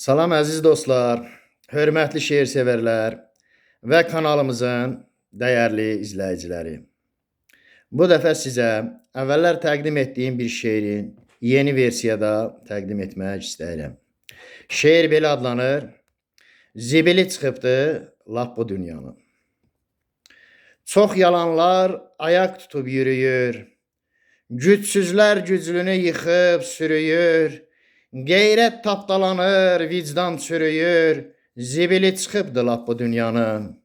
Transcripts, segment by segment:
Salam əziz dostlar, hörmətli şeir sevərlər və kanalımızın dəyərli izləyiciləri. Bu dəfə sizə əvvəllər təqdim etdiyim bir şeirin yeni versiyada təqdim etmək istəyirəm. Şeir belə adlanır: Zibili çıxıbdı lap bu dünyanın. Çox yalanlar ayaq tutub yürüyür. Gücsüzlər güclünü yıxıb sürüyür. Qeyrət tapdalanır, vicdan çürüyür. Zibili çıxıbdı lap bu dünyanın.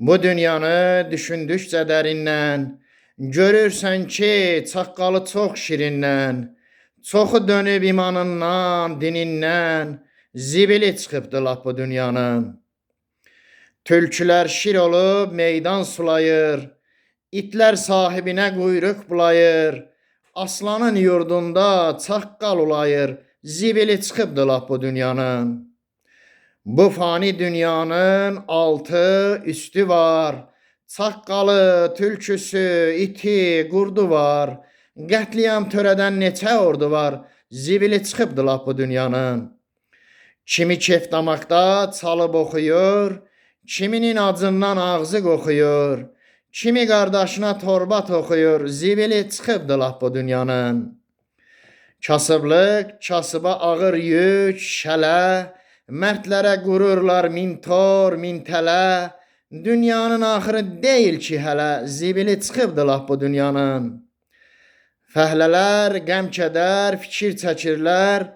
Bu dünyanı düşündükcə dərindən görürsən ki, çaqqalı çox şirindən. Çoxu dönüb imanından, dinindən zibili çıxıbdı lap bu dünyanın. Tülkülər şir olub meydan sulayır. İtlər sahibinə quyruq bulayır. Aslanın yurdunda çaqqal ulayır. Zibili çıxıbdı lap bu dünyanın. Bu fani dünyanın altı üstü var. Çaqqalı, tülküsü, iti, qurdu var. Qətliyam törədən neçə ordu var. Zibili çıxıbdı lap bu dünyanın. Kimi kef damakda çalıb oxuyur, kiminin acından ağzı qoxuyur, kimi qardaşına torba toxuyur, zibili çıxıbdı lap bu dünyanın. Kasıblıq, kasıba ağır yük, şələ, mərdlərə qururlar min tor, min tələ. Dünyanın axırı deyil ki hələ, zibili çıxıbdı lap bu dünyanın. Fəhlələr qəm-kədər fikir çəkirlər,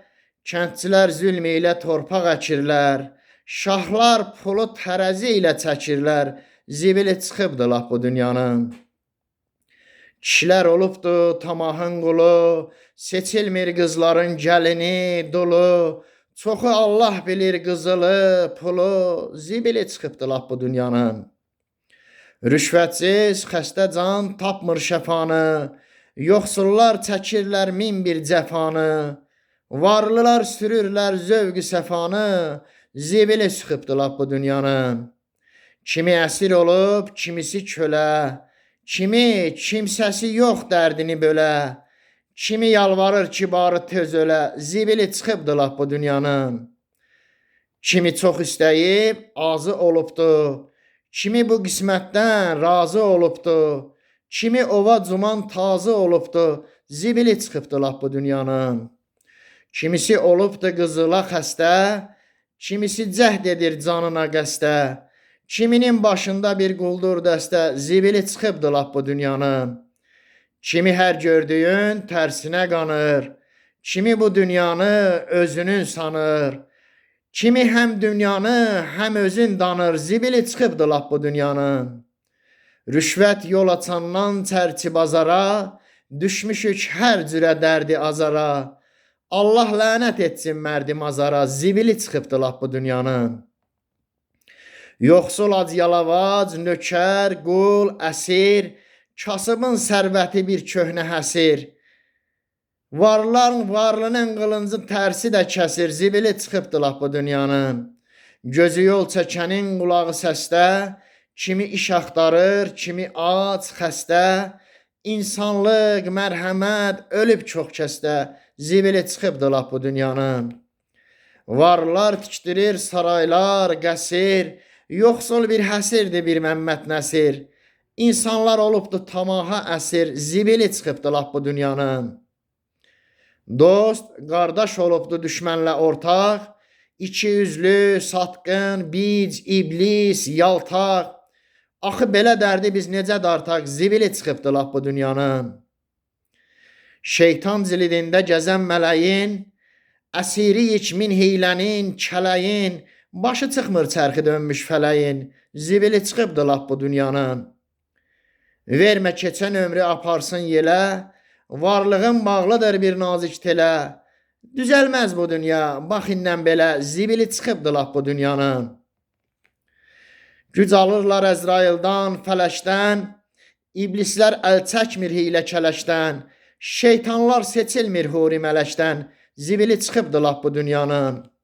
kəndçilər zülm ilə torpaq əkirlər. Şahlar pulu tərəzi ilə çəkirlər, zibili çıxıbdı lap bu dünyanın. Kişilər olubdu tamahın qulu, seçilmir qızların gəlini dolu. Çoxu Allah bilir qızılı, pulu, zibili çıxıbdı lap bu dünyanın. Rüşvətsiz xəstə can tapmır şəfanı, yoxsullar çəkirlər min bir cəfanı. Varlılar sürürlər zövqü səfanı, zibili çıxıbdı lap bu dünyanın. Kimi əsir olub, kimisi kölə, kimi kimsəsi yox dərdini bölə. Kimi yalvarır ki, barı tez ölə, zibili çıxıbdı lap bu dünyanın. Kimi çox istəyib, azı olubdu. Kimi bu qismətdən razı olubdu. Kimi ova cuman tazı olubdu. Zibili çıxıbdı lap bu dünyanın. Kimisi olubdu qızıla xəstə, kimisi cəhd edir canına qəstə. Kiminin başında bir quldur dəstə, zibili çıxıbdı lap bu dünyanın. Kimi hər gördüyün tərsinə qanır, kimi bu dünyanı özünün sanır. Kimi həm dünyanı, həm özün danır, zibili çıxıbdı lap bu dünyanın. Rüşvət yol açandan çərçi bazara, düşmüşük hər cürə dərdi azara. Allah lənət etsin mərdi mazara, zibili çıxıbdı lap bu dünyanın. Yoxsul ac yalavac, nökər, qul, əsir, kasıbın sərvəti bir köhnə həsir. Varların varlının qılıncı tərsi də kəsir, zibili çıxıbdı lap bu dünyanın. Gözü yol çəkənin qulağı səsdə, kimi iş axtarır, kimi ac, xəstə, insanlıq, mərhəmət ölüb çox kəsdə, zibili çıxıbdı lap bu dünyanın. Varlar tikdirir saraylar, qəsir, yoxsul bir həsirdir bir Məmməd Nəsir. İnsanlar olubdu tamaha əsir, zibili çıxıbdı lap bu dünyanın. Dost, qardaş olubdu düşmənlə ortaq, iki üzlü, satqın, bic, iblis, yaltaq. Axı belə dərdi biz necə dartaq, zibili çıxıbdı lap bu dünyanın. Şeytan zilidində gəzən mələyin, əsiriyik min hiylənin, kələyin, başı çıxmır çərxi dönmüş fələyin, zibili çıxıbdı lap bu dünyanın. Vermə keçən ömrü aparsın yelə, varlığın bağlıdır bir nazik telə. Düzəlməz bu dünya, bax indən belə, zibili çıxıbdı lap bu dünyanın. Güc alırlar Əzraildan, fələşdən, iblislər əl çəkmir hiylə kələşdən, Şeytanlar seçilmir huri mələkdən, zibili çıxıbdı lap bu dünyanın.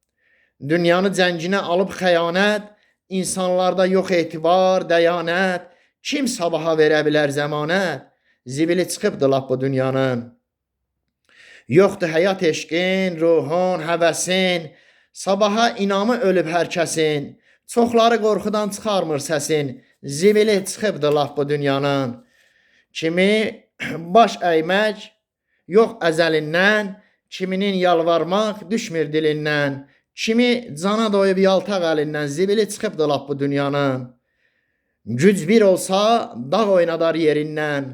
Dünyanı cənginə alıb xəyanət, insanlarda yox etibar, dəyanət, kim sabaha verə bilər zəmanət? Zibili çıxıbdı lap bu dünyanın. Yoxdur həyat eşqin, ruhun, həvəsin, Sabaha inamı ölüb hər kəsin. Çoxları qorxudan çıxarmır səsin. Zibili çıxıbdı lap bu dünyanın. Kimi baş əymək yox əzəlindən, kiminin yalvarmaq düşmür dilindən. Kimi cana doyub yaltaq əlindən zibili çıxıbdı lap bu dünyanın. Güc bir olsa dağ oynadar yerindən.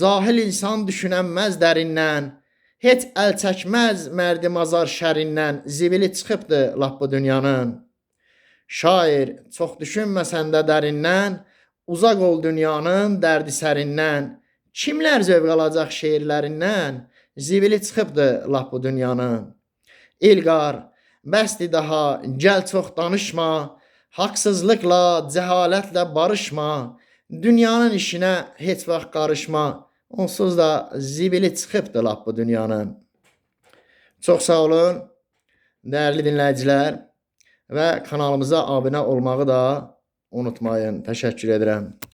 Cahil insan düşünənməz dərindən. Heç əl çəkməz mərdi mazar şərindən. Zibili çıxıbdı lap bu dünyanın. Şair, çox düşünməsən də dərindən, uzaq ol dünyanın dərdi sərindən. Kimlər zövq alacaq şeirlərindən? Zibili çıxıbdı lap bu dünyanın. İlqar, bəsdi daha, gəl çox danışma. Haqsızlıqla, cəhalətlə barışma. Dünyanın işinə heç vaxt qarışma. Onsuz da zibili çıxıbdı lap bu dünyanın. Çox sağ olun, dəyərli dinləyicilər və kanalımıza abunə olmağı da unutmayın. Təşəkkür edirəm.